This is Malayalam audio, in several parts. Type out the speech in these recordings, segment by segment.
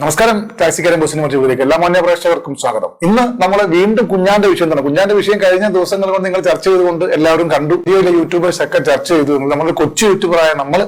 നമസ്കാരം ടാക്സിക്കാരൻ ബസ്സിന് മറ്റൊരു എല്ലാ മാന്യ പ്രേക്ഷകർക്കും സ്വാഗതം. ഇന്ന് നമ്മൾ വീണ്ടും കുഞ്ഞാന്റെ വിഷയം തന്നെ കുഞ്ഞാന്റെ വിഷയം കഴിഞ്ഞ ദിവസങ്ങൾ കൊണ്ട് നിങ്ങൾ ചർച്ച ചെയ്തുകൊണ്ട് എല്ലാവരും കണ്ടു. ഇതിലെ യൂട്യൂബേഴ്സ് ഒക്കെ ചർച്ച ചെയ്തു. നമ്മുടെ കൊച്ചു യൂട്യൂബറായ നമ്മൾ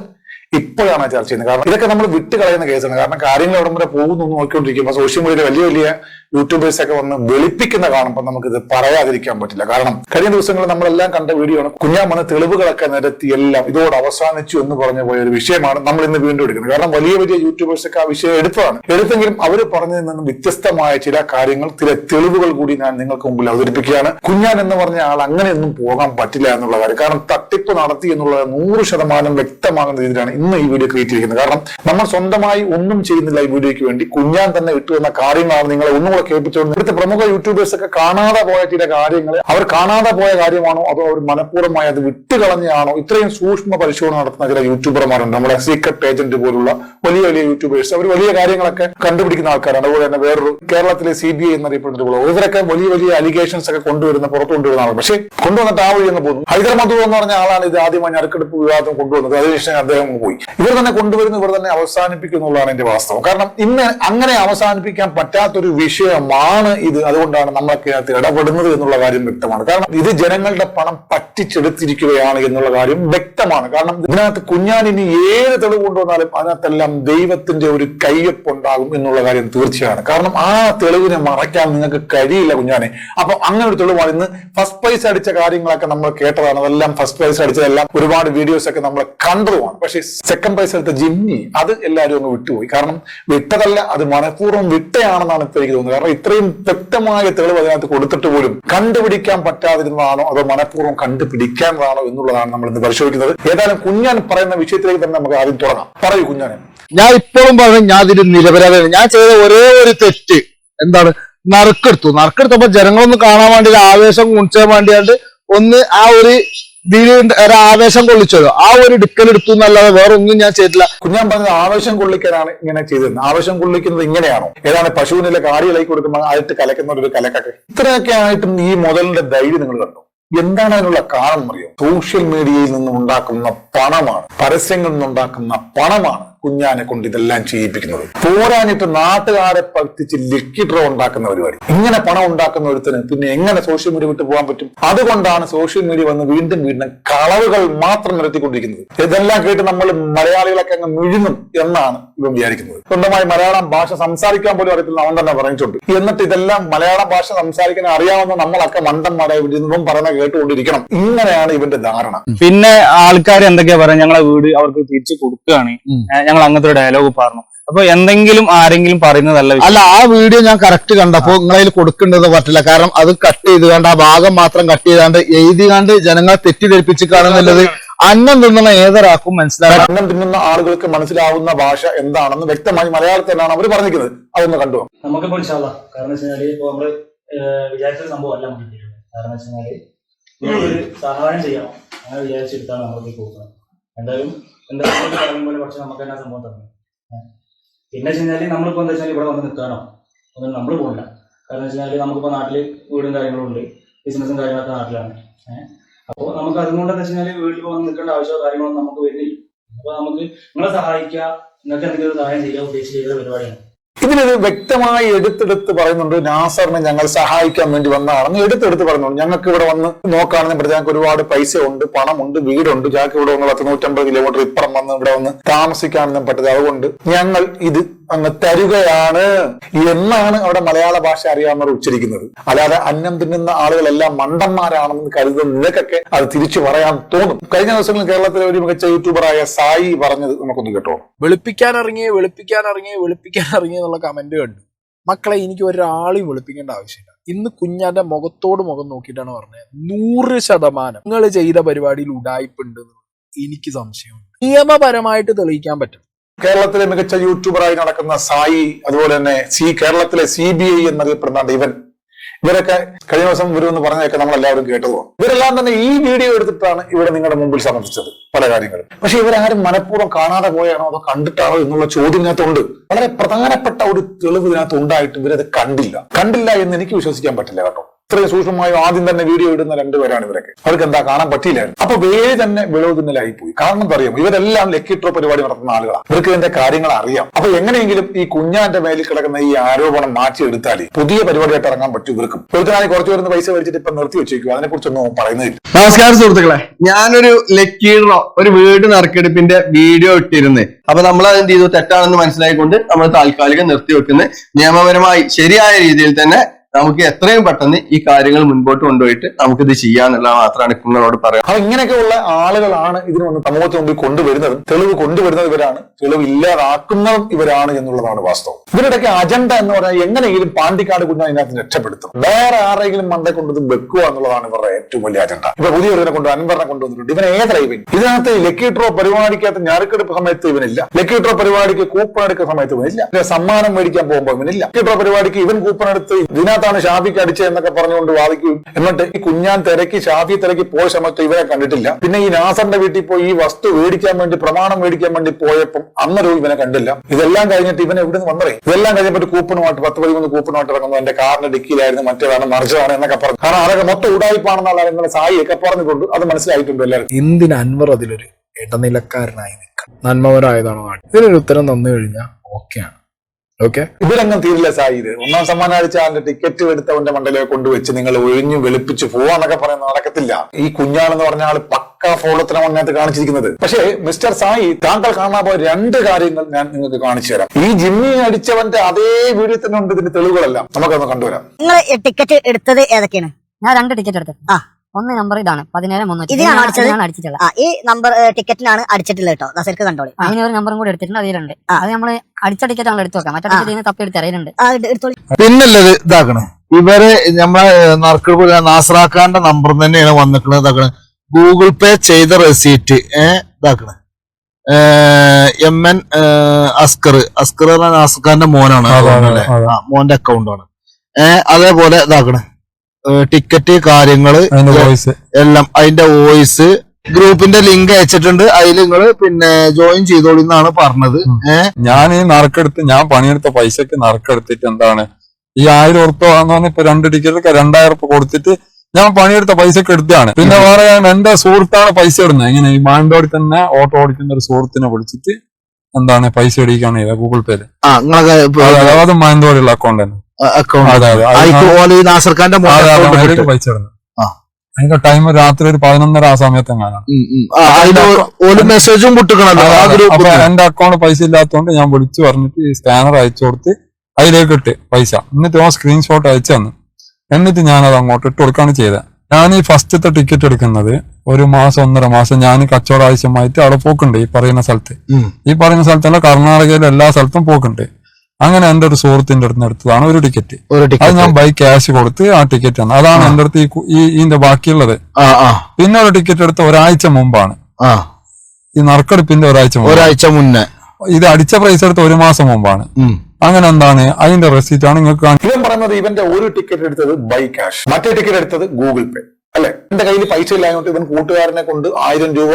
ഇപ്പോഴാണ് ചർച്ച ചെയ്യുന്നത്. കാരണം ഇതൊക്കെ നമ്മൾ വിട്ട് കളയുന്ന കേസാണ്. കാരണം കാര്യങ്ങൾ എവിടം വരെ പോകുന്നു നോക്കിക്കൊണ്ടിരിക്കുമ്പോൾ സോഷ്യൽ മീഡിയയിൽ വലിയ വലിയ യൂട്യൂബേഴ്സ് ഒക്കെ വന്ന് വെളുപ്പിക്കുന്ന കാണുമ്പോൾ നമുക്കിത് പറയാതിരിക്കാൻ പറ്റില്ല. കാരണം കഴിഞ്ഞ ദിവസങ്ങളിൽ നമ്മളെല്ലാം കണ്ട വീഡിയോ ആണ് കുഞ്ഞാമണ് തെളിവുകളൊക്കെ നിരത്തി എല്ലാം ഇതോട് അവസാനിച്ചു എന്ന് പറഞ്ഞു പോയ ഒരു വിഷയമാണ് നമ്മൾ ഇന്ന് വീണ്ടും എടുക്കുന്നത്. കാരണം വലിയ വലിയ യൂട്യൂബേഴ്സ് ഒക്കെ ആ വിഷയം എടുത്തതാണ്. എടുത്തെങ്കിലും അവർ പറഞ്ഞതിൽ നിന്നും വ്യത്യസ്തമായ ചില കാര്യങ്ങൾ ചില തെളിവുകൾ കൂടി ഞാൻ നിങ്ങൾക്ക് മുമ്പിൽ അവതരിപ്പിക്കുകയാണ്. കുഞ്ഞാൻ എന്ന് പറഞ്ഞ ആൾ അങ്ങനെയൊന്നും പോകാൻ പറ്റില്ല എന്നുള്ള കാര്യം. കാരണം തട്ടിപ്പ് നടത്തി എന്നുള്ളത് നൂറ് ശതമാനം വ്യക്തമാകുന്ന രീതിയിലാണ് ഇന്ന് ഈ വീഡിയോ ക്രിയേറ്റ് ചെയ്യുന്നത് കാരണം നമ്മൾ സ്വന്തമായി ഒന്നും ചെയ്യുന്നില്ല ഈ വീഡിയോയ്ക്ക് വേണ്ടി. കുഞ്ഞാൻ തന്നെ ഇട്ടു എന്ന കാര്യങ്ങളാണ് നിങ്ങളെ ഒന്നുകൂടെ കേൾപ്പിച്ചുകൊണ്ട് ഇവിടുത്തെ പ്രമുഖ യൂട്യൂബേഴ്സ് ഒക്കെ കാണാതെ പോയ ചില കാര്യങ്ങൾ അവർ കാണാതെ പോയ കാര്യമാണോ? അതോ അവർ മനഃപൂർവമായി അത് വിട്ടുകളഞ്ഞാണോ ഇത്രയും സൂക്ഷ്മ പരിശോധന നടത്തുന്ന ചില യൂട്യൂബർമാരുണ്ട് നമ്മുടെ സീക്രട്ട് ഏജന്റ് പോലുള്ള വലിയ വലിയ യൂട്യൂബേഴ്സ് അവർ വലിയ കാര്യങ്ങളൊക്കെ കണ്ടുപിടിക്കുന്ന ആൾക്കാരാണ്. അതുപോലെ തന്നെ വേറൊരു കേരളത്തിലെ സി ബി ഐ എന്നറിയപ്പെടുന്ന പോലെ ഇവരൊക്കെ വലിയ വലിയ അലിഗേഷൻസ് ഒക്കെ കൊണ്ടുവരുന്ന പുറത്തു കൊണ്ടുവരുന്ന ആൾ പക്ഷേ കൊണ്ടുവന്നിട്ട് ആ വഴി അങ്ങ് പോകുന്നു. ഹൈദർ എന്ന് പറഞ്ഞ ആളാണ് ഇത് ആദ്യമായി ഞെരുക്കെടുപ്പ് വിവാദം കൊണ്ടുവന്നത്. അതിനുശേഷം അദ്ദേഹം പോയി. ഇവർ തന്നെ കൊണ്ടുവരുന്നു ഇവർ തന്നെ അവസാനിപ്പിക്കുന്നുള്ളതാണ് എന്റെ വാസ്തവം. കാരണം ഇന്ന് അങ്ങനെ അവസാനിപ്പിക്കാൻ പറ്റാത്തൊരു വിഷയമാണ് ഇത്. അതുകൊണ്ടാണ് നമ്മളൊക്കെ ഇടപെടുന്നത് എന്നുള്ള കാര്യം വ്യക്തമാണ്. കാരണം ഇത് ജനങ്ങളുടെ പണം പറ്റിച്ചെടുത്തിരിക്കുകയാണ് എന്നുള്ള കാര്യം വ്യക്തമാണ്. കാരണം ഇതിനകത്ത് കുഞ്ഞാനിനി ഏത് തെളിവ് കൊണ്ടുവന്നാലും അതിനകത്തെല്ലാം ദൈവത്തിന്റെ ഒരു കയ്യൊപ്പുണ്ടാകും എന്നുള്ള കാര്യം തീർച്ചയാണ്. കാരണം ആ തെളിവിനെ മറയ്ക്കാൻ നിങ്ങൾക്ക് കഴിയില്ല കുഞ്ഞാനെ. അപ്പൊ അങ്ങനെ ഒരു തെളിവാണ് ഇന്ന് ഫസ്റ്റ് പ്രൈസ് അടിച്ച കാര്യങ്ങളൊക്കെ നമ്മൾ കേട്ടതാണ്. അതെല്ലാം ഫസ്റ്റ് പ്രൈസ് അടിച്ചതെല്ലാം ഒരുപാട് വീഡിയോസ് ഒക്കെ നമ്മൾ കണ്ടതുമാണ്. പക്ഷേ സെക്കൻഡ് പ്രൈസ് എടുത്ത ജിമ്മി അത് എല്ലാവരും അങ്ങ് വിട്ടുപോയി. കാരണം വിട്ടതല്ല അത് മനഃപൂർവം വിട്ടയാണെന്നാണ് ഇപ്പൊ എനിക്ക് തോന്നുന്നത്. കാരണം ഇത്രയും വ്യക്തമായ തെളിവ് അതിനകത്ത് കൊടുത്തിട്ട് പോലും കണ്ടുപിടിക്കാൻ പറ്റാതിരുന്നതാണോ അതോ മനഃപൂർവം കണ്ടുപിടിക്കാന്നതാണോ എന്നുള്ളതാണ് നമ്മൾ ഇന്ന് പരിശോധിക്കുന്നത്. ഏതായാലും കുഞ്ഞാൻ പറയുന്ന വിഷയത്തിലേക്ക് തന്നെ നമുക്ക് ആദ്യം തുടങ്ങാം. പറയൂ കുഞ്ഞാനെ. ഞാൻ ഇപ്പോഴും പറഞ്ഞു ഞാൻ ഇതിന് നിരപരാധി. ഞാൻ ചെയ്ത ഒരേ ഒരു തെറ്റ് എന്താണ്? നറുക്കെടുത്തു. നറുക്കെടുത്തപ്പോ ജനങ്ങളൊന്നും കാണാൻ വേണ്ടി ആവേശം കുണിച്ചാൻ വേണ്ടിയാണ്ട് ഒന്ന് ആ ഒരു ഒരു ആവേശം കൊള്ളിച്ചല്ലോ ആ ഒരു എടുക്കലെടുത്തു എന്നല്ലാതെ വേറെ ഒന്നും ഞാൻ ചെയ്തില്ല ഞാൻ പറഞ്ഞത് ആവേശം കൊള്ളിക്കാനാണ് ഇങ്ങനെ ചെയ്തിരുന്നത്. ആവേശം കൊള്ളിക്കുന്നത് ഇങ്ങനെയാണോ? ഏതാണ് പശുവിനെ കാടിയിലേക്ക് കൊടുക്കുമ്പോൾ ആയിട്ട് കലക്കുന്ന ഒരു കലക്കൊക്കെ? ഇത്രയൊക്കെ ആയിട്ടും ഈ മുതലിന്റെ ധൈര്യം നിങ്ങൾ കണ്ടു? എന്താണ് അതിനുള്ള കാരണം അറിയോ? സോഷ്യൽ മീഡിയയിൽ നിന്നും ഉണ്ടാക്കുന്ന പണമാണ്. പരസ്യങ്ങളിൽ നിന്നുണ്ടാക്കുന്ന പണമാണ്. കുഞ്ഞാനെ കൊണ്ട് ഇതെല്ലാം ചെയ്യിപ്പിക്കുന്നത്. പോരാഞ്ഞിട്ട് നാട്ടുകാരെ പറ്റിച്ച് ലക്കി ഡ്രോ ഉണ്ടാക്കുന്ന പരിപാടി. ഇങ്ങനെ പണം ഉണ്ടാക്കുന്ന ഒരുത്തിന് പിന്നെ എങ്ങനെ സോഷ്യൽ മീഡിയ വിട്ടു പോകാൻ പറ്റും? അതുകൊണ്ടാണ് സോഷ്യൽ മീഡിയ വന്ന് വീണ്ടും വീണ്ടും കളവുകൾ മാത്രം നിരത്തിക്കൊണ്ടിരിക്കുന്നത്. ഇതെല്ലാം കേട്ട് നമ്മൾ മലയാളികളൊക്കെ അങ്ങ് മിഴുങ്ങും എന്നാണ് ഇവൻ വിചാരിക്കുന്നത്. സ്വന്തമായി മലയാളം ഭാഷ സംസാരിക്കാൻ പോലും അറിയത്തില്ല അവൻ തന്നെ പറഞ്ഞിട്ടുണ്ട്. എന്നിട്ട് ഇതെല്ലാം മലയാളം ഭാഷ സംസാരിക്കാൻ അറിയാവുന്ന നമ്മളൊക്കെ മണ്ടന്മാരായി ഇവൻ പറയുന്ന കേട്ടുകൊണ്ടിരിക്കണം. ഇങ്ങനെയാണ് ഇവന്റെ ധാരണ. പിന്നെ ആൾക്കാർ എന്തൊക്കെയാ പറയാ ഞങ്ങളെ വീട് അവർക്ക് തിരിച്ചു കൊടുക്കുകയാണ്. ഞങ്ങൾ അങ്ങനത്തെ ഒരു ഡയലോഗ് പറഞ്ഞു. അപ്പൊ എന്തെങ്കിലും ആരെങ്കിലും പറയുന്നതല്ല. അല്ല ആ വീഡിയോ ഞാൻ കറക്റ്റ് കണ്ടപ്പോ നിങ്ങളതിൽ കൊടുക്കേണ്ടത് പറ്റില്ല. കാരണം അത് കട്ട് ചെയ്ത് കണ്ട് ആ ഭാഗം മാത്രം കട്ട് ചെയ്താണ്ട് എഴുതി കണ്ട് ജനങ്ങളെ തെറ്റിദ്ധരിപ്പിച്ച് കാണുന്നുള്ളത് അന്നം തിന്നുന്ന ഏതൊരാൾക്കും മനസ്സിലാക്കാം അന്നം തിന്നുന്ന ആളുകൾക്ക് മനസ്സിലാവുന്ന ഭാഷ എന്താണെന്ന് വ്യക്തമായി മലയാളത്തിലാണ് അവർ പറഞ്ഞിരിക്കുന്നത്. അതൊന്ന് കണ്ടു നമുക്കിപ്പോ കാരണം വെച്ചാൽ ഇപ്പൊ നമ്മൾ വിചാരിച്ച സംഭവം അല്ല കാരണം വെച്ചാൽ സഹായം ചെയ്യാം അങ്ങനെ വിചാരിച്ചെടുത്താണ് നമ്മൾ പോകുന്നത് എന്തായാലും എന്തായാലും പറയുന്ന പോലെ പക്ഷെ നമുക്ക് തന്നെ സംഭവം തന്നു? പിന്നെ വെച്ച് കഴിഞ്ഞാൽ നമ്മളിപ്പോ എന്താ വെച്ചാൽ ഇവിടെ വന്ന് നിൽക്കാനോ ഒന്നും നമ്മൾ പോകില്ല കാരണം വെച്ച് കഴിഞ്ഞാൽ നമുക്കിപ്പോ നാട്ടിൽ വീടും കാര്യങ്ങളും ഉണ്ട്. ബിസിനസ്സും കാര്യങ്ങളൊക്കെ നാട്ടിലാണ്. അപ്പോൾ നമുക്ക് അതുകൊണ്ട് എന്താ വെച്ചാൽ വീട്ടിൽ വന്ന് നിൽക്കേണ്ട ആവശ്യമോ കാര്യങ്ങളൊന്നും നമുക്ക് വരുന്നില്ല. അപ്പൊ നമുക്ക് നിങ്ങളെ സഹായിക്കുക നിങ്ങൾക്ക് എന്തെങ്കിലും സഹായം ചെയ്യാൻ ഉദ്ദേശിച്ച പരിപാടിയാണ്. ഇതിനത് വ്യക്തമായി എടുത്തെടുത്ത് പറയുന്നുണ്ട്. നാസറിനെ ഞങ്ങൾ സഹായിക്കാൻ വേണ്ടി വന്നതാണെന്ന് എടുത്തെടുത്ത് പറയുന്നുണ്ട്. ഞങ്ങൾക്ക് ഇവിടെ വന്ന് നോക്കുകയാണെന്ന് ഞങ്ങൾക്ക് ഒരുപാട് പൈസ ഉണ്ട് പണമുണ്ട് വീടുണ്ട്. ഞങ്ങൾക്ക് ഇവിടെ വന്ന് പത്ത് നൂറ്റമ്പത് കിലോമീറ്റർ ഇപ്പുറം വന്ന് ഇവിടെ വന്ന് താമസിക്കാനൊന്നും പറ്റത് അതുകൊണ്ട് ഞങ്ങൾ ഇത് അങ്ങ് തരുകയാണ് എന്നാണ് അവിടെ മലയാള ഭാഷ അറിയാവുന്നവർ ഉച്ചരിക്കുന്നത്. അല്ലാതെ അന്നം തിന്നുന്ന ആളുകളെല്ലാം മണ്ടന്മാരാണെന്ന് കരുതുന്ന നിനക്കൊക്കെ അത് തിരിച്ചു പറയാൻ തോന്നും. കഴിഞ്ഞ ദിവസങ്ങളിൽ കേരളത്തിലെ ഒരു മികച്ച യൂട്യൂബറായ സായി പറഞ്ഞത് നമുക്കൊന്ന് കേട്ടോ. വെളുപ്പിക്കാൻ ഇറങ്ങി വെളുപ്പിക്കാൻ ഇറങ്ങി വെളുപ്പിക്കാൻ ഇറങ്ങി എന്നുള്ള കമന്റ് കണ്ടു. മക്കളെ എനിക്ക് ഒരാളെയും വെളുപ്പിക്കേണ്ട ആവശ്യമില്ല. ഇന്ന് കുഞ്ഞാന്റെ മുഖത്തോട് മുഖം നോക്കിയിട്ടാണ് പറഞ്ഞത്. നൂറ് ശതമാനം. നിങ്ങൾ ചെയ്ത പരിപാടിയിൽ ഉടായ്പുണ്ട് എനിക്ക് സംശയമുണ്ട്. നിയമപരമായിട്ട് തെളിയിക്കാൻ പറ്റും. കേരളത്തിലെ മികച്ച യൂട്യൂബറായി നടക്കുന്ന സായി അതുപോലെ തന്നെ സി കേരളത്തിലെ സി ബി ഐ എന്നറിയപ്പെടുന്ന ഇവൻ. ഇവരൊക്കെ കഴിഞ്ഞ ദിവസം വരുമെന്ന് പറഞ്ഞതൊക്കെ നമ്മൾ എല്ലാവരും കേട്ടതുമാണ്. ഇവരെല്ലാം തന്നെ ഈ വീഡിയോ എടുത്തിട്ടാണ് ഇവിടെ നിങ്ങളുടെ മുമ്പിൽ സമർപ്പിച്ചത് പല കാര്യങ്ങളും. പക്ഷെ ഇവരാരും മനഃപൂർവം കാണാതെ പോയാണോ അതോ കണ്ടിട്ടാണോ എന്നുള്ള ചോദ്യം ഇതിനകത്തുണ്ട് വളരെ പ്രധാനപ്പെട്ട ഒരു തെളിവ് ഇതിനകത്ത് ഉണ്ടായിട്ട് ഇവരത് കണ്ടില്ല. കണ്ടില്ല എന്ന് എനിക്ക് വിശ്വസിക്കാൻ പറ്റില്ല കേട്ടോ. ഇത്രയും സൂക്ഷ്മമായി ആദ്യം തന്നെ വീഡിയോ ഇടുന്ന രണ്ടുപേരാണ് ഇവരൊക്കെ. അവർക്ക് എന്താ കാണാൻ പറ്റിയില്ലായിരുന്നു അപ്പൊ വേറെ തന്നെ വിളവുതുന്നലായി പോയി കാരണം എന്താ അറിയാം ഇവരെല്ലാം ലക്കി പരിപാടി നടത്തുന്ന ആളുകളാണ് ഇവർക്ക് ഇതിന്റെ കാര്യങ്ങൾ അറിയാം. അപ്പൊ എങ്ങനെയെങ്കിലും ഈ കുഞ്ഞാന്റെ മേലിൽ കിടക്കുന്ന ഈ ആരോപണം മാറ്റിയെടുത്താൽ പുതിയ പരിപാടിയായിട്ട് ഇറങ്ങാൻ പറ്റും ഇവർക്കും. ഒരുത്തനായി കുറച്ചു വരുന്ന പൈസ മേടിച്ചിട്ട് ഇപ്പൊ നിർത്തി വെച്ചേക്കും. അതിനെ കുറിച്ചൊന്നും പറയുന്നില്ല. നമസ്കാരം സുഹൃത്തുക്കളെ. ഞാനൊരു ലക്കീഡ്രോ ഒരു വീട് നറുക്കെടുപ്പിന്റെ വീഡിയോ ഇട്ടിരുന്നു. അപ്പൊ നമ്മൾ അത് എന്ത് ചെയ്തു? തെറ്റാണെന്ന് മനസ്സിലായിക്കൊണ്ട് നമ്മൾ താൽക്കാലികം നിർത്തി വെക്കുന്നത് നിയമപരമായി ശരിയായ രീതിയിൽ തന്നെ നമുക്ക് എത്രയും പെട്ടെന്ന് ഈ കാര്യങ്ങൾ മുൻപോട്ട് കൊണ്ടുപോയിട്ട് ഇത് ചെയ്യാന്നുള്ള മാത്രമാണ് നിങ്ങളോട് പറയാം. അപ്പൊ ഇങ്ങനെയൊക്കെയുള്ള ആളുകളാണ് ഇതിനു വന്ന് സമൂഹത്തിന് മുമ്പിൽ കൊണ്ടുവരുന്നതും. തെളിവ് കൊണ്ടുവരുന്നത് ഇവരാണ്. തെളിവ് ഇല്ലാതാക്കുന്നതും ഇവരാണ് എന്നുള്ളതാണ് വാസ്തവം. ഇവരുടെയൊക്കെ അജണ്ട എന്ന് പറഞ്ഞാൽ എങ്ങനെയെങ്കിലും പാണ്ടിക്കാട് കുഞ്ഞ ഇതിനകത്ത് രക്ഷപ്പെടുത്തും. വേറെ ആരെങ്കിലും മണ്ടെ കൊണ്ടത് വെക്കുക എന്നുള്ളതാണ് ഇവരുടെ ഏറ്റവും വലിയ അജണ്ട ഇപ്പൊ പുതിയ ഒരുവനെ കൊണ്ട് അൻവറിനെ കൊണ്ടുവന്നിട്ടുണ്ട്. ഇവൻ ഏതാ ഇവൻ ഇതിനകത്ത് ലക്കി ഡ്രോ പരിപാടിക്കകത്ത് ഞാറുക്കെടുപ്പ് സമയത്ത് ഇവനില്ല. ലക്കി പരിപാടിക്ക് കൂപ്പൺ എടുക്കുന്ന സമയത്ത് ഇവനില്ല. സമ്മാനം മേടിക്കാൻ പോകുമ്പോൾ ഇവനില്ല. ലക്കി പരിപാടിക്ക് ഇവൻ കൂപ്പൺ എടുത്ത് ഇതിനകത്താണ് ഷാഫിക്ക് അടിച്ചത് എന്നൊക്കെ പറഞ്ഞുകൊണ്ട് വാദിക്കും എന്നിട്ട് ഈ കുഞ്ഞാൻ തിരക്കി ഷാഫി തിരക്കി പോയ സമയത്ത് ഇവരെ കണ്ടിട്ടില്ല. പിന്നെ ഈ നാസറിന്റെ വീട്ടിൽ പോയി ഈ വസ്തു മേടിക്കാൻ വേണ്ടി പ്രമാണം മേടിക്കാൻ വേണ്ടി പോയപ്പം അന്നൊരു ഇവനെ കണ്ടില്ല. ഇതെല്ലാം കഴിഞ്ഞിട്ട് ഇവനെ നിന്ന് വന്നറേ ഇതെല്ലാം കഴിഞ്ഞിട്ട് കൂപ്പണുമായിട്ട് പത്ത് പതിമൂന്ന് കൂപ്പണുമായിട്ട് ഇറങ്ങുന്നു. എന്റെ കാറിന്റെ ഡിക്കിയിലായിരുന്നു മറ്റേതാണ് മറിച്ചതാണ് എന്നൊക്കെ പറഞ്ഞു. കാരണം അതൊക്കെ മൊത്തം ഉടായ്പാണെന്നുള്ള ഇന്നലെ സായിയൊക്കെ പറഞ്ഞുകൊണ്ട് അത് മനസ്സിലായിട്ടുണ്ട് എല്ലാവരും എന്തിന് അൻവർ അതിലൊരു ഇടനിലക്കാരനായി നിൽക്കണം? നന്മവരായതാണോ ഇതിനൊരു ഉത്തരം തന്നു കഴിഞ്ഞാൽ ഓക്കെയാണ്. ഓക്കെ ഇതിലങ്ങും തീരില്ല സായി. ഇത് ഒന്നാം സമ്മാനം അടിച്ച ആളുടെ ടിക്കറ്റ് എടുത്തവന്റെ മണ്ടലെ കൊണ്ടുവച്ച് നിങ്ങൾ ഒഴിഞ്ഞു വെളുപ്പിച്ച് പോവാന്നൊക്കെ പറയുന്ന നടക്കത്തില്ല. ഈ കുഞ്ഞാണെന്ന് പറഞ്ഞ ആൾ പക്ക ഫോളോത്തിനെ അതിനകത്ത് കാണിച്ചിരിക്കുന്നത്. പക്ഷേ മിസ്റ്റർ സായി താങ്കൾ കാണാൻ പോയ രണ്ട് കാര്യങ്ങൾ ഞാൻ നിങ്ങൾക്ക് കാണിച്ചു തരാം. ഈ ജിമ്മി അടിച്ചവന്റെ അതേ വീഡിയോ തന്നെ ഉണ്ട് ഇതിന്റെ തെളിവുകളെല്ലാം. നമുക്കൊന്ന് കണ്ടുവരാം. നിങ്ങൾ ടിക്കറ്റ് എടുത്തത് ഏതൊക്കെയാണ്? ഞാൻ രണ്ട് ടിക്കറ്റ് എടുത്തത്. ആ. ഒന്ന് നമ്പർ ഇതാണ്. പതിനേഴ് മുന്നൂറ്റി ഇതിനാണോ അടിച്ചിട്ടുള്ളത്. ആ ഈ നമ്പർ ടിക്കറ്റിനാണ് അടിച്ചിട്ടുള്ളത് കേട്ടോ. ദസർക്ക് കണ്ടോളി. അതിന് ഒരു നമ്പറും കൂടി എടുത്തിട്ടുണ്ട് അതിലുണ്ട്. അത് നമ്മൾ അടിച്ച ടിക്കറ്റ് നമ്മൾ എടുത്തു നോക്കാം മറ്റേ. ടിക്കറ്റ് തപ്പി എടുത്ത് അറിയുന്നുണ്ട് ആ, എടു- എടുത്തോളി. പിന്നല്ലത് ഇതാക്കണം? ഇവർ നമ്മളെ നറുക്കെടുപ്പ് നാസറാക്കാന്റെ നമ്പർ തന്നെയാണ് വന്നിട്ടുള്ളത് ഇതാക്കണം. ഗൂഗിൾ പേ ചെയ്ത റെസീറ്റ് ഏഹ് ഇതാക്കണേ. M N Askar. അസ്കർ പറഞ്ഞ നാസർഖാന്റെ മോനാണ്? മോന്റെ അക്കൗണ്ടാണ് ഏഹ് അതേപോലെ ഇതാക്കണേ. ടിക്കറ്റ് കാര്യങ്ങൾ എല്ലാം അതിന്റെ വോയിസ് ഗ്രൂപ്പിന്റെ ലിങ്ക് അയച്ചിട്ടുണ്ട്. അതിൽ നിങ്ങൾ പിന്നെ ജോയിൻ ചെയ്തോളൂ എന്നാണ് പറഞ്ഞത്. ഞാൻ ഈ നറുക്കെടുത്ത് ഞാൻ പണിയെടുത്ത പൈസക്ക് നറുക്കെടുത്തിട്ട് എന്താണ് ഈ ആയിരം ഉറുപ്പ പറഞ്ഞ ഇപ്പൊ രണ്ട് ടിക്കറ്റ് രണ്ടായിരം ഉറപ്പ് കൊടുത്തിട്ട് ഞാൻ പണിയെടുത്ത പൈസക്ക് എടുത്തതാണ്. പിന്നെ വേറെ എന്റെ സുഹൃത്താണ് പൈസ ഇടുന്നത്. ഇങ്ങനെ ഈ മാനന്തവാടി തന്നെ ഓട്ടോ ഓടിക്കുന്ന ഒരു സുഹൃത്തിനെ വിളിച്ചിട്ട് എന്താണ് പൈസ ഇടിക്കാണ് ഗൂഗിൾ പേയിൽ നിങ്ങളെ അതായത് മാനന്തവാടിയുള്ള അക്കൗണ്ട് തന്നെ. അക്കൗണ്ട് ടൈം രാത്രി ഒരു പതിനൊന്നര ആ സമയത്ത് എങ്ങാനാണ്. മെസ്സേജും എന്റെ അക്കൗണ്ട് പൈസ ഇല്ലാത്തതുകൊണ്ട് ഞാൻ വിളിച്ചു പറഞ്ഞിട്ട് ഈ സ്കാനർ അയച്ചു കൊടുത്ത് അതിലേക്ക് ഇട്ട് പൈസ. എന്നിട്ട് ആ സ്ക്രീൻഷോട്ട് അയച്ചു തന്നു. എന്നിട്ട് ഞാൻ അത് അങ്ങോട്ട് ഇട്ട് കൊടുക്കാണ് ചെയ്തത്. ഞാൻ ഈ ഫസ്റ്റത്തെ ടിക്കറ്റ് എടുക്കുന്നത് ഒരു മാസം ഒന്നര മാസം ഞാൻ കച്ചവട ആവശ്യമായിട്ട് അവിടെ പോക്കുണ്ട് ഈ പറയുന്ന സ്ഥലത്ത്. ഈ പറയുന്ന സ്ഥലത്തല്ല കർണാടകയിലെ എല്ലാ സ്ഥലത്തും പോക്കുണ്ട്. അങ്ങനെ എന്റെ ഒരു സുഹൃത്തിന്റെ അടുത്ത് എടുത്തതാണ് ഒരു ടിക്കറ്റ് അത് ഞാൻ ബൈ ക്യാഷ് കൊടുത്ത് ആ ടിക്കറ്റ് ആണ് അതാണ് എന്റെ അടുത്ത് ഈ ഇതിന്റെ ബാക്കിയുള്ളത്. പിന്നെ ഒരു ടിക്കറ്റ് എടുത്ത ഒരാഴ്ച മുമ്പാണ്. ആ. ഈ നറുക്കെടുപ്പിന്റെ ഒരാഴ്ച ഒരാഴ്ച മുന്നേ. ഇത് അടിച്ച പ്രൈസ് എടുത്ത ഒരു മാസം മുമ്പാണ്. അങ്ങനെ എന്താണ്? അതിന്റെ റെസീറ്റ് ആണ് നിങ്ങൾക്ക് ഇവൻ പറയുന്നത് ഇവന്റെ ഒരു ടിക്കറ്റ് എടുത്തത് ബൈ ക്യാഷ് മറ്റേ ടിക്കറ്റ് എടുത്തത് ഗൂഗിൾ പേ അല്ലെ? എന്റെ കയ്യിൽ പൈസ ഇല്ലാഞ്ഞിട്ട് ഇവൻ കൂട്ടുകാരനെ കൊണ്ട് ആയിരം രൂപ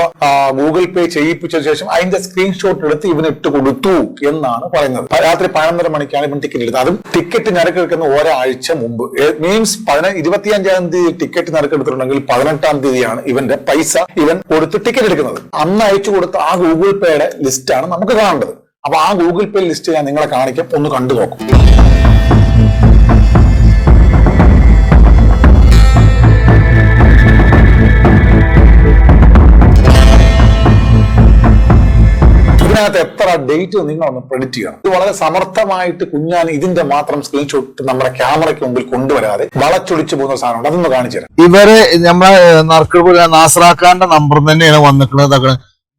ഗൂഗിൾ പേ ചെയ്യിപ്പിച്ച ശേഷം അതിന്റെ സ്ക്രീൻഷോട്ട് എടുത്ത് ഇവന് ഇട്ട് കൊടുത്തു എന്നാണ് പറയുന്നത്. രാത്രി പതിനൊന്നര മണിക്കാണ് ഇവൻ ടിക്കറ്റ് എടുത്തത്. അതും ടിക്കറ്റ് നറുക്കെടുക്കുന്ന ഒരാഴ്ച മുമ്പ്. മീൻസ് പതിന ഇരുപത്തിയഞ്ചാം തീയതി ടിക്കറ്റ് നറുക്കെടുത്തിട്ടുണ്ടെങ്കിൽ പതിനെട്ടാം തീയതിയാണ് ഇവന്റെ പൈസ ഇവൻ കൊടുത്ത് ടിക്കറ്റ് എടുക്കുന്നത്. അന്ന് അയച്ചു കൊടുത്ത ആ ഗൂഗിൾ പേയുടെ ലിസ്റ്റാണ് നമുക്ക് കാണേണ്ടത്. അപ്പൊ ആ ഗൂഗിൾ പേ ലിസ്റ്റ് ഞാൻ നിങ്ങളെ കാണിക്കാം. ഒന്ന് കണ്ടു നോക്കും. ഇതിനകത്ത് എത്ര ഡേറ്റ് നിങ്ങളൊന്ന് പ്രെഡിക്റ്റ് ചെയ്യണം. ഇത് വളരെ സമർത്ഥമായിട്ട് കുഞ്ഞാൻ ഇതിന്റെ മാത്രം സ്ക്രീൻഷോട്ട് നമ്മുടെ ക്യാമറയ്ക്ക് മുമ്പിൽ കൊണ്ടുവരാതെ വളച്ചൊടിച്ചു പോകുന്ന സാധനമുണ്ട്. അതൊന്ന് കാണിച്ചു തരാം. ഇവർ നമ്മളെ നറുക്കെടുപ്പ് നാസറാക്കാന്റെ നമ്പർ തന്നെയാണ് വന്നിട്ടുള്ളത്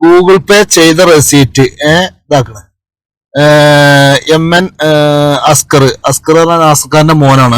ഗൂഗിൾ പേ ചെയ്ത റെസീറ്റ് ഏഹ് ഇതാക്കണേ. M N Askar. അസ്കർ അസ്കറിന്റെ മോനാണ്.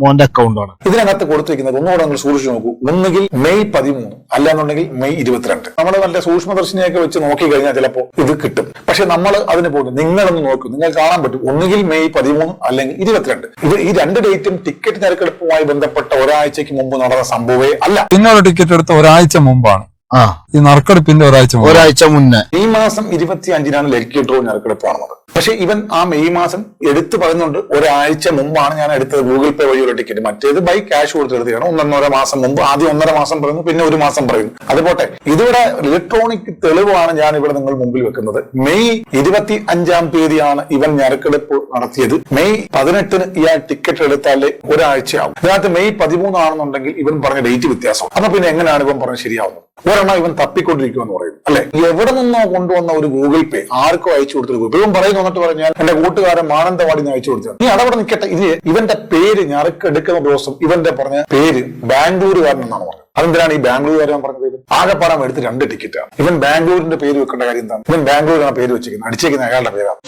മോന്റെ അക്കൗണ്ട് ആണ്. ഇതിനകത്ത് കൊടുത്തിരിക്കുന്നത് ഒന്നുകൂടെ നിങ്ങൾ സൂക്ഷിച്ചു നോക്കൂ. ഒന്നുകിൽ മെയ് പതിമൂന്ന് അല്ലാന്നുണ്ടെങ്കിൽ മെയ് ഇരുപത്തിരണ്ട്. നമ്മൾ നല്ല സൂക്ഷ്മദർശിനിയൊക്കെ വെച്ച് നോക്കി കഴിഞ്ഞാൽ ചിലപ്പോൾ ഇത് കിട്ടും. പക്ഷെ നമ്മൾ അതിന് പോകും നിങ്ങളൊന്ന് നോക്കൂ. നിങ്ങൾ കാണാൻ പറ്റും. ഒന്നുകിൽ മെയ് പതിമൂന്ന് അല്ലെങ്കിൽ ഇരുപത്തിരണ്ട്. ഇത് ഈ രണ്ട് ഡേറ്റും ടിക്കറ്റ് തിരക്കെടുപ്പുമായി ബന്ധപ്പെട്ട ഒരാഴ്ചക്ക് മുമ്പ് നടന്ന സംഭവമേ അല്ല. നിങ്ങളുടെ ടിക്കറ്റ് എടുത്ത ഒരാഴ്ച മുമ്പാണ്. ആ. ഈ നറുക്കെടുപ്പിന്റെ ഒരാഴ്ച ഒരാഴ്ച മുന്നേ. മെയ് മാസം ഇരുപത്തി അഞ്ചിനാണ് ലക്കി ഡ്രോ നറുക്കെടുപ്പ് നടന്നത് പക്ഷെ ഇവൻ ആ മെയ് മാസം എടുത്തു പറയുന്നുണ്ട് ഒരാഴ്ച മുമ്പാണ് ഞാൻ എടുത്തത് ഗൂഗിൾ പേ വഴി ഒരു ടിക്കറ്റ്. മറ്റേത് ബൈ ക്യാഷ് കൊടുത്തെടുത്തതാണ് ഒന്നൊന്നര മാസം മുമ്പ് ആദ്യം ഒന്നര മാസം പറയുന്നു പിന്നെ ഒരു മാസം പറയുന്നു. അതുപോട്ടെ ഇതിവിടെ ഇലക്ട്രോണിക് തെളിവാണ് ഞാൻ ഇവിടെ നിങ്ങൾ മുമ്പിൽ വെക്കുന്നത്. മെയ് ഇരുപത്തി അഞ്ചാം തീയതിയാണ് ഇവൻ ഞരക്കെടുപ്പ് നടത്തിയത്. മെയ് പതിനെട്ടിന് ഇയാൾ ടിക്കറ്റ് എടുത്താലേ ഒരാഴ്ചയാവും. ഇതിനകത്ത് മെയ് പതിമൂന്നാണെന്നുണ്ടെങ്കിൽ ഇവൻ പറഞ്ഞ ഡേറ്റ് വ്യത്യാസം അപ്പൊ പിന്നെ എങ്ങനെയാണ് ഇവൻ പറഞ്ഞത് ശരിയാവുന്നത്? ഒരെണ്ണം ഇവൻ തപ്പിക്കൊണ്ടിരിക്കുമെന്ന് പറയുന്നു. അല്ലെ? എവിടെ നിന്നോ കൊണ്ടുവന്ന ഒരു ഗൂഗിൾ പേ ആർക്കോ അയച്ചു കൊടുത്തൊരു ഗൂഗിൾ ഇവൻ പറയുന്നു എന്നിട്ട് പറഞ്ഞാൽ എന്റെ കൂട്ടുകാരൻ മാനന്തവാടി നിന്ന് അയച്ചു കൊടുത്തത് നീ അതവിടെ നിൽക്കട്ടെ. ഇത് ഇവന്റെ പേര് ഞറുക്കെടുക്കുന്ന ദിവസം ഇവന്റെ പറഞ്ഞ പേര് ബാംഗ്ലൂരുകാരൻ എന്നാണ് പറഞ്ഞത്. അതെന്തിനാണ് ഈ ബാംഗ്ലൂരുകാരൻ പറഞ്ഞത്? ആകെപ്പാടം എടുത്ത് രണ്ട് ടിക്കറ്റാണ് ഇവൻ ബാംഗ്ലൂരിന്റെ പേര് വെക്കേണ്ട കാര്യം എന്താണ്? ഇവൻ ബാംഗ്ലൂരാണ് പേര് വെച്ചിരിക്കുന്നത്. അടിച്ചേക്കുന്ന അയാളുടെ പേരാണ്.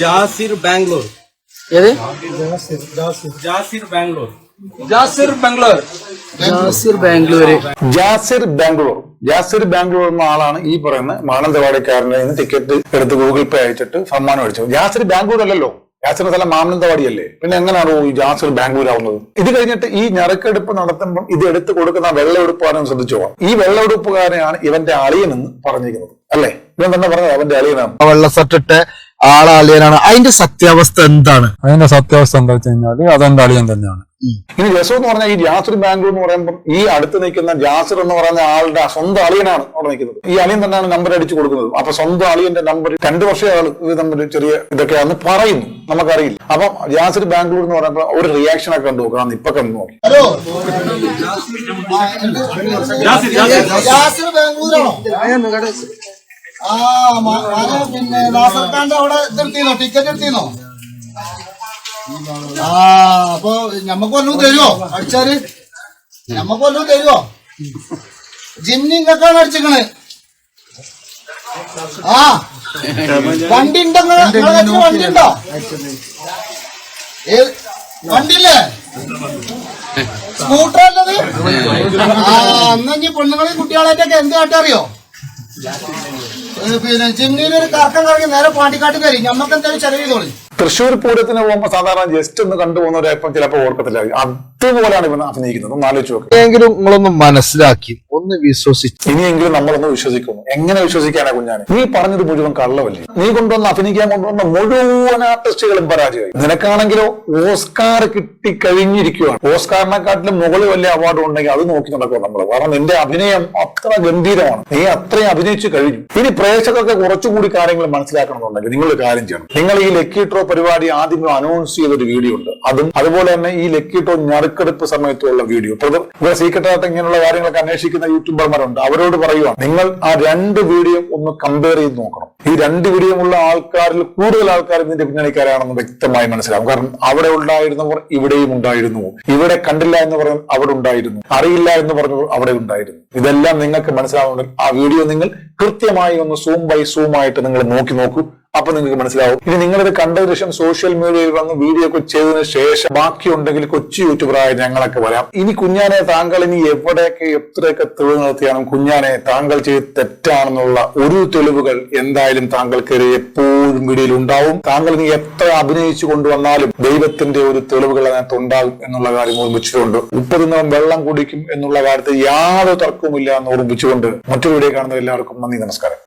ജാസിർ ബാംഗ്ലൂർ. ബാംഗ്ലൂർ. ജാസിർ ബാംഗ്ലൂർ. ജാസിർ ബാംഗ്ലൂര്. ജാസിർ ബാംഗ്ലൂർ. ജാസിർ ബാംഗ്ലൂർ എന്ന ആളാണ് ഈ പറയുന്ന മാനന്തവാടിക്കാരനെ നിന്ന് ടിക്കറ്റ് എടുത്ത് ഗൂഗിൾ പേ അയച്ചിട്ട് സമ്മാനം അടിച്ചു ജാസിർ ബാംഗ്ലൂർ അല്ലല്ലോ. ജാസിന്റെ സ്ഥലം മാനന്തവാടിയല്ലേ പിന്നെ എങ്ങനെയാണോ ഈ ജാസിർ ബാംഗ്ലൂർ ആവുന്നത്? ഇത് കഴിഞ്ഞിട്ട് ഈ ഞറക്കെടുപ്പ് നടത്തുമ്പോൾ ഇത് എടുത്തു കൊടുക്കുന്ന വെള്ളമെടുപ്പുകാരൻ ശ്രദ്ധിച്ചോ? ഈ വെള്ളമെടുപ്പുകാരനാണ് ഇവന്റെ അളിയനെന്ന് പറഞ്ഞിരിക്കുന്നത്. അല്ലേ? ഇവൻ തന്നെ പറഞ്ഞത് അവന്റെ അളിയനാണ്. വെള്ളസട്ടിട്ട് ഇട്ട അതിന്റെ സത്യാവസ്ഥ എന്താണ്? അതിന്റെ സത്യാവസ്ഥ എന്താ വെച്ച് കഴിഞ്ഞാൽ അതെന്റെ അളിയൻ തന്നെയാണ്. ഇനി ജസു എന്ന് പറഞ്ഞാൽ ഈ ജാസിർ ബാംഗ്ലൂർ എന്ന് പറയുമ്പോൾ ഈ അടുത്ത് നിൽക്കുന്ന ജാസിർ എന്ന് പറയുന്ന ആളുടെ സ്വന്തം അളിയനാണ് അവിടെ നിൽക്കുന്നത്. ഈ അളിയൻ തന്നെയാണ് നമ്പർ അടിച്ചു കൊടുക്കുന്നത്. അപ്പൊ സ്വന്തം അളിയന്റെ നമ്പർ രണ്ടു വർഷം ആൾ ഇത് തമ്മിൽ ചെറിയ ഇതൊക്കെയാണെന്ന് പറയുന്നു. നമുക്കറിയില്ല. അപ്പം ജാസിർ ബാംഗ്ലൂർ എന്ന് പറയുമ്പോൾ ഒരു റിയാക്ഷൻ ഒക്കെ കണ്ടു നോക്കണം. ഇപ്പൊ കണ്ടു നോക്കി യാസിർ ബാംഗ്ലൂരാണോ? ആ പിന്നെ അവിടെ ടിക്കറ്റ് എടുത്തീന്നോ ആ അപ്പൊ ഞമ്മക്ക് വല്ലതും തരുമോ അടിച്ചാൽ? ഞമ്മക്ക് വല്ലതും തരുമോ ജിന്നിങ്ങക്കാണ് അടിച്ചിക്കണ്. ആ വണ്ടി ഉണ്ടോ വണ്ടി ഉണ്ടോ വണ്ടില്ലേ സ്കൂട്ടർ അല്ലത് ആ എന്നാ ഇനി പെണ്ണുങ്ങളെയും കുട്ടികളായിട്ടൊക്കെ എന്ത് കാട്ടറിയോ? പിന്നെ ജിമ്മിയിൽ ഒരു കറക്കം കറങ്ങി നേരെ പാണ്ടിക്കാട്ട് കയറി. ഞമ്മക്ക് എന്തായാലും ചെലവ് ചെയ്തോളി. തൃശ്ശൂർ പൂരത്തിന് പോകുമ്പോൾ സാധാരണ ജസ്റ്റ് ഒന്ന് കണ്ടുപോകുന്നവരപ്പം ചിലപ്പോൾ ഓർക്കത്തില്ല അതുപോലെയാണ് ഇവൻ അഭിനയിക്കുന്നത്. ഒന്ന് ആലോചിച്ച് നോക്ക്. എങ്കിലും നിങ്ങളൊന്ന് മനസ്സിലാക്കി ഒന്ന് വിശ്വസിച്ച്. ഇനിയെങ്കിലും നമ്മളൊന്ന് വിശ്വസിക്കുന്നു. എങ്ങനെ വിശ്വസിക്കാനാ കുഞ്ഞാണ് നീ പറഞ്ഞത് മുഴുവൻ കള്ളവല്ലേ? നീ കൊണ്ടുവന്ന് അഭിനയിക്കാൻ കൊണ്ടുവന്ന മുഴുവൻ ആർട്ടിസ്റ്റുകളും പരാജയമായി. നിനക്കാണെങ്കിലോ ഓസ്കാർ കിട്ടി കഴിഞ്ഞിരിക്കുകയാണ് ഓസ്കാറിനെക്കാട്ടിലും മുകളിൽ വലിയ അവാർഡ് ഉണ്ടെങ്കിൽ അത് നോക്കി നടക്കും നമ്മൾ കാരണം നിന്റെ അഭിനയം അത്ര ഗംഭീരമാണ്. നീ അത്രയും അഭിനയിച്ചു കഴിഞ്ഞു. ഇനി പ്രേക്ഷകർക്ക് കുറച്ചുകൂടി കാര്യങ്ങൾ മനസ്സിലാക്കണമെന്നുണ്ടെങ്കിൽ നിങ്ങൾ കാര്യം ചെയ്യണം. നിങ്ങൾ ഈ ലക്കി ഡ്രോ പരിപാടി ആദ്യം അനൗൺസ് ചെയ്ത ഒരു വീഡിയോ ഉണ്ട്. അതും അതുപോലെ തന്നെ ഈ ലക്കി ഡ്രോ ഞറുക്കെടുപ്പ് സമയത്തുള്ള വീഡിയോ. ഇവിടെ സീക്രട്ട് ആയിട്ട് ഇങ്ങനെയുള്ള കാര്യങ്ങളൊക്കെ അന്വേഷിക്കുന്ന യൂട്യൂബർമാരുണ്ട്. അവരോട് പറയുക നിങ്ങൾ ആ രണ്ട് വീഡിയോ ഒന്ന് കമ്പയർ ചെയ്ത് നോക്കണം. ഈ രണ്ട് വീഡിയോ ഉള്ള ആൾക്കാരിൽ കൂടുതൽ ആൾക്കാർ ഇതിന്റെ പിന്നണിക്കാരാണെന്ന് വ്യക്തമായി മനസ്സിലാവും. കാരണം അവിടെ ഉണ്ടായിരുന്നവർ ഇവിടെയും ഉണ്ടായിരുന്നു. ഇവിടെ കണ്ടില്ല എന്ന് പറഞ്ഞാൽ അവിടെ ഉണ്ടായിരുന്നു. അറിയില്ല എന്ന് പറഞ്ഞവർ അവിടെ ഉണ്ടായിരുന്നു. ഇതെല്ലാം നിങ്ങൾക്ക് മനസ്സിലാവുന്നുണ്ടെങ്കിൽ ആ വീഡിയോ നിങ്ങൾ കൃത്യമായി ഒന്ന് സൂം ബൈ സൂം ആയിട്ട് നിങ്ങൾ നോക്കി നോക്കൂ. അപ്പൊ നിങ്ങൾക്ക് മനസ്സിലാവും. ഇനി നിങ്ങളിത് കണ്ടതിന് ശേഷം സോഷ്യൽ മീഡിയയിൽ വന്ന് വീഡിയോ ഒക്കെ ചെയ്തതിനു ശേഷം ബാക്കിയുണ്ടെങ്കിൽ കൊച്ചു യൂട്യൂബറായ ഞങ്ങളൊക്കെ വരാം. ഇനി കുഞ്ഞാനെ താങ്കൾ ഇനി എവിടെയൊക്കെ എത്രയൊക്കെ തെളിവ് നടത്തിയാലും കുഞ്ഞാനെ താങ്കൾ ചെയ്ത് തെറ്റാണെന്നുള്ള ഒരു തെളിവുകൾ എന്തായാലും താങ്കൾക്ക് എപ്പോഴും വീഡിയോയിൽ ഉണ്ടാവും. താങ്കൾ ഇനി എത്ര അഭിനയിച്ചു കൊണ്ടുവന്നാലും ദൈവത്തിന്റെ ഒരു തെളിവുകൾ അതിനകത്ത് ഉണ്ടാകും എന്നുള്ള കാര്യം ഓർമ്മിച്ചുകൊണ്ട് ഉപ്പ് തിന്നവൻ വെള്ളം കുടിക്കും എന്നുള്ള കാര്യത്തിൽ യാതൊരു തർക്കവുമില്ല എന്ന് ഓർമ്മിച്ചുകൊണ്ട് മറ്റൊരു വീഡിയോ കാണുന്ന എല്ലാവർക്കും നന്ദി നമസ്കാരം.